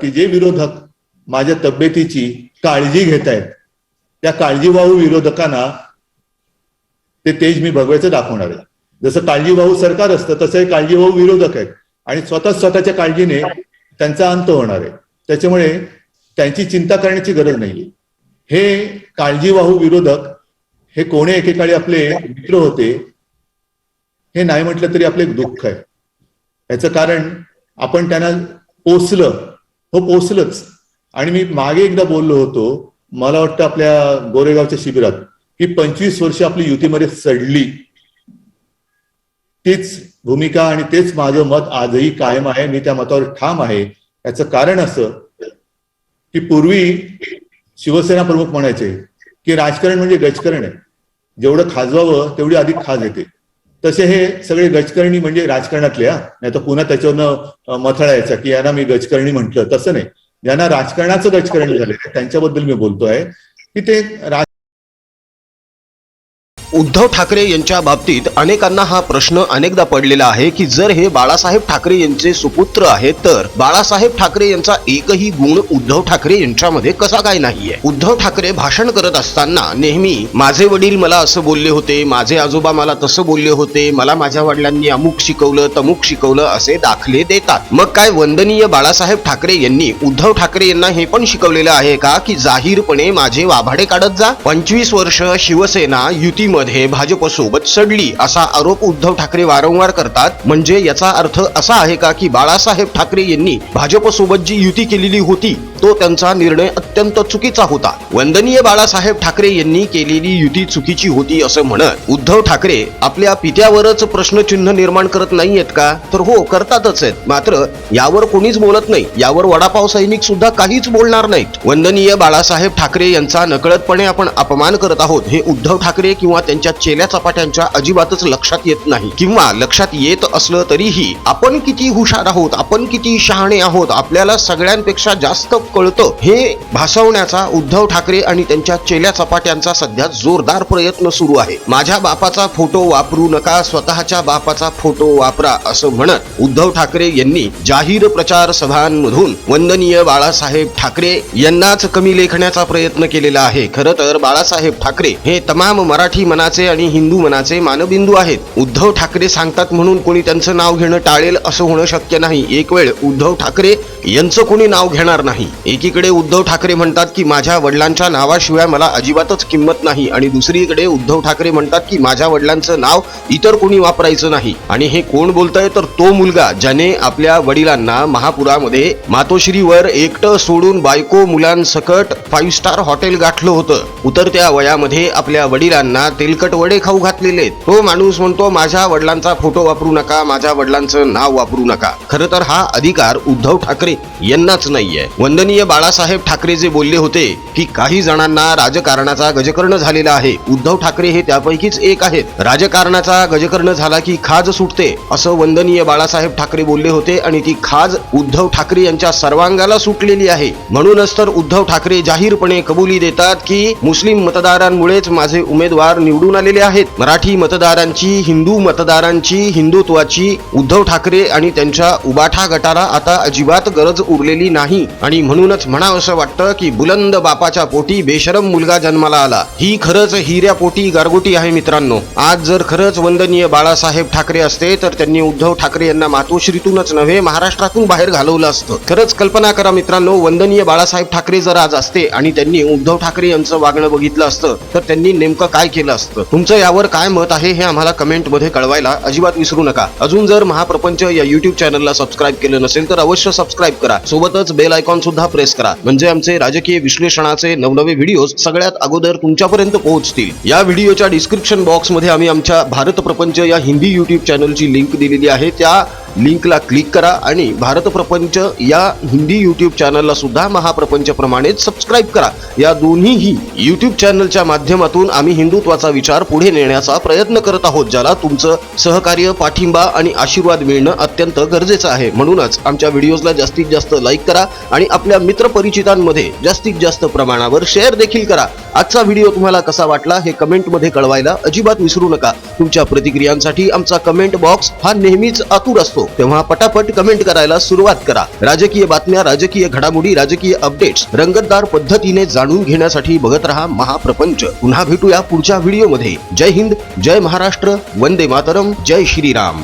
की जे विरोधक माझ्या तब्येतीची काळजी घेत आहेत त्या काळजीवाहू विरोधकांना ते तेज मी भगवायचं दाखवणार आहे. जसं काळजीवाहू सरकार असतं तसं हे काळजीवाहू विरोधक आहेत. आणि स्वतः स्वतःच्या काळजीने त्यांचा अंत होणार आहे. त्याच्यामुळे त्यांची चिंता करण्याची गरज नाही हे काळजीवाहू विरोधक हे कोणी एकेकाळी आपले मित्र होते हे नाही म्हटलं तरी आपलं एक दुःख आहे. याचं कारण आपण त्यांना पोचलं हो पोचलंच आणि मी मागे एकदा बोललो होतो मला वाटतं आपल्या गोरेगावच्या शिबिरात की पंचवीस वर्ष आपली युतीमध्ये सडली. तीच भूमिका आणि तेच माझं मत आजही कायम आहे मी त्या मतावर ठाम आहे. याचं कारण असं की पूर्वी शिवसेना प्रमुख म्हणायचे की राजकारण म्हणजे गजकरण आहे. जेवढं खाजवावं तेवढी अधिक खाज येते. तसे हे सगळे गजकर्णी म्हणजे राजकारणातले हा. नाही तर पुन्हा त्याच्यावरनं मथळायचा की यांना मी गजकर्णी म्हटलं. तसं नाही. ज्यांना राजकारणाचं गजकर्णी झालेलं आहे त्यांच्याबद्दल मी बोलतोय की ते राज उद्धव ठाकरे यांच्या बाबतीत अनेकांना हा प्रश्न अनेकदा पडलेला आहे की जर हे बाळासाहेब ठाकरे यांचे सुपुत्र आहेत तर बाळासाहेब ठाकरे यांचा एकही गुण उद्धव ठाकरे यांच्यामध्ये कसा काय नाहीये? उद्धव ठाकरे भाषण करत असताना नेहमी माझे वडील मला असं बोलले होते माझे आजोबा मला तसं बोलले होते मला माझ्या वडिलांनी अमुक शिकवलं तमुक शिकवलं असे दाखले देतात. मग काय वंदनीय बाळासाहेब ठाकरे यांनी उद्धव ठाकरे यांना हे पण शिकवलेलं आहे का की जाहीरपणे माझे वाभाडे काढत जा? पंचवीस वर्ष शिवसेना युतीमध्ये भाजपसोबत सडली असा आरोप उद्धव ठाकरे वारंवार करतात. म्हणजे याचा अर्थ असा आहे का की बाळासाहेब ठाकरे यांनी भाजपसोबत जी युती केलेली होती तो त्यांचा निर्णय अत्यंत चुकीचा होता. वंदनीय बाळासाहेब ठाकरे यांनी केलेली युती चुकीची होती असं म्हणत उद्धव ठाकरे आपल्या पित्यावरच प्रश्नचिन्ह निर्माण करत नाहीयेत का? तर हो करतातच आहेत. मात्र यावर कोणीच बोलत नाही. यावर वडापाव सैनिक सुद्धा काहीच बोलणार नाहीत. वंदनीय बाळासाहेब ठाकरे यांचा नकळतपणे आपण अपमान करत आहोत हे उद्धव ठाकरे किंवा त्यांच्या चेल्या चपाट्यांच्या अजिबातच लक्षात येत नाही. किंवा लक्षात येत असलं तरीही आपण किती हुशार आहोत आपण किती शहाणे आहोत आपल्याला सगळ्यांपेक्षा जास्त कळतं हे भासवण्याचा उद्धव ठाकरे आणि त्यांच्या चेल्या चपाट्यांचा सध्या जोरदार प्रयत्न सुरू आहे. माझ्या बापाचा फोटो वापरू नका स्वतःच्या बापाचा फोटो वापरा असं म्हणत उद्धव ठाकरे यांनी जाहीर प्रचार सभांमधून वंदनीय बाळासाहेब ठाकरे यांनाच कमी लेखण्याचा प्रयत्न केलेला आहे. खरं तर बाळासाहेब ठाकरे हे तमाम मराठी मना मनाचे आणि हिंदू मनाचे मानबिंदू आहेत. उद्धव ठाकरे सांगतात म्हणून कोणी त्यांचं नाव घेणं टाळेल असं होणं शक्य नाही. एक वेळ उद्धव ठाकरे यांचं कोणी नाव घेणार नाही. एकीकडे उद्धव ठाकरे म्हणतात की माझ्या वडिलांच्या नावाशिवाय मला अजिबातच किंमत नाही आणि दुसरीकडे उद्धव ठाकरे म्हणतात की माझ्या वडिलांचं नाव इतर कोणी वापरायचं नाही. आणि हे कोण बोलतंय? तर तो मुलगा ज्याने आपल्या वडिलांना महापुरामध्ये मातोश्रीवर एकटं सोडून बायको मुलांसकट फाईव्ह स्टार हॉटेल गाठलं होतं. उतरत्या वयामध्ये आपल्या वडिलांना तेलकट वडे खाऊ घातलेले तो माणूस म्हणतो माझ्या वडिलांचा फोटो वापरू नका माझ्या वडिलांचं नाव वापरू नका. खरं तर हा अधिकार उद्धव ठाकरे यांनाच नाहीये. वंदनीय बाळासाहेब ठाकरे जे बोलले होते की काही जणांना राजकारणाचा गजकर्ण झालेला आहे उद्धव ठाकरे हे त्यापैकीच एक आहेत. राजकारणाचा गजकर्ण झाला की खाज सुटते असं वंदनीय बाळासाहेब ठाकरे बोलले होते आणि ती खाज उद्धव ठाकरे यांच्या सर्वांगाला सुटलेली आहे. म्हणूनच तर उद्धव ठाकरे जाहीरपणे कबुली देतात की मुस्लिम मतदारांमुळेच माझे उमेदवार निवडून आलेले आहेत. मराठी मतदारांची हिंदू मतदारांची हिंदुत्वाची उद्धव ठाकरे आणि त्यांच्या उबाठा गटाला आता अजिबात गरज उरलेली नाही. आणि म्हणूनच म्हणावंसं वाटतं की बुलंद बापाच्या पोटी बेशरम मुलगा जन्माला आला. ही खरंच हिऱ्या पोटी गारगोटी आहे मित्रांनो. आज जर खरंच वंदनीय बाळासाहेब ठाकरे असते तर त्यांनी उद्धव ठाकरे यांना मातोश्रीतूनच नव्हे महाराष्ट्रातून बाहेर घालवलं असतं. खरंच कल्पना करा मित्रांनो वंदनीय बाळासाहेब ठाकरे जर आज असते आणि त्यांनी उद्धव ठाकरे यांचं वागणं बघितलं असतं तर त्यांनी नेमकं काय केलं असतं? तुमचं यावर काय मत आहे हे आम्हाला कमेंटमध्ये कळवायला अजिबात विसरू नका. अजून जर महाप्रपंच या युट्यूब चॅनलला सबस्क्राईब केलं नसेल तर अवश्य सबस्क्राईब करा. सोबतच बेल आयकॉन सुद्धा प्रेस करा. म्हणजे आमचे राजकीय विश्लेषणाचे नवनवे व्हिडिओ सगळ्यात अगोदर तुमच्यापर्यंत पोहोचतील. या व्हिडिओच्या डिस्क्रिप्शन बॉक्समध्ये आम्ही आमच्या भारत प्रपंच या हिंदी युट्यूब चॅनलची लिंक दिलेली आहे. त्या लिंकला क्लिक करा आणि भारत प्रपंच या हिंदी यूट्यूब चॅनलला सुद्धा महाप्रपंच प्रमाणेच सबस्क्राईब करा. या दोन्हीही यूट्यूब चॅनलच्या माध्यमातून आम्ही हिंदुत्वाचा विचार पुढे नेण्याचा प्रयत्न करत आहोत ज्याला तुमचं सहकार्य पाठिंबा आणि आशीर्वाद मिळणं अत्यंत गरजेचं आहे. म्हणूनच आमच्या व्हिडिओजला जास्तीत जास्त लाईक करा आणि आपल्या मित्रपरिचितांमध्ये जास्तीत जास्त प्रमाणावर शेअर देखील करा. आजचा व्हिडिओ तुम्हाला कसा वाटला हे कमेंटमध्ये कळवायला अजिबात विसरू नका. तुमच्या प्रतिक्रियांसाठी आमचा कमेंट बॉक्स हा नेहमीच आतुर असतो. असतो तेव्हा पटापट कमेंट करायला सुरुवात करा. राजकीय बातम्या राजकीय घडामोडी राजकीय अपडेट्स रंगतदार पद्धतीने जाणून घेण्यासाठी बघत रहा महाप्रपंच. पुन्हा भेटूया पुढच्या व्हिडिओमध्ये जय हिंद जय महाराष्ट्र वंदे मातरम जय श्रीराम.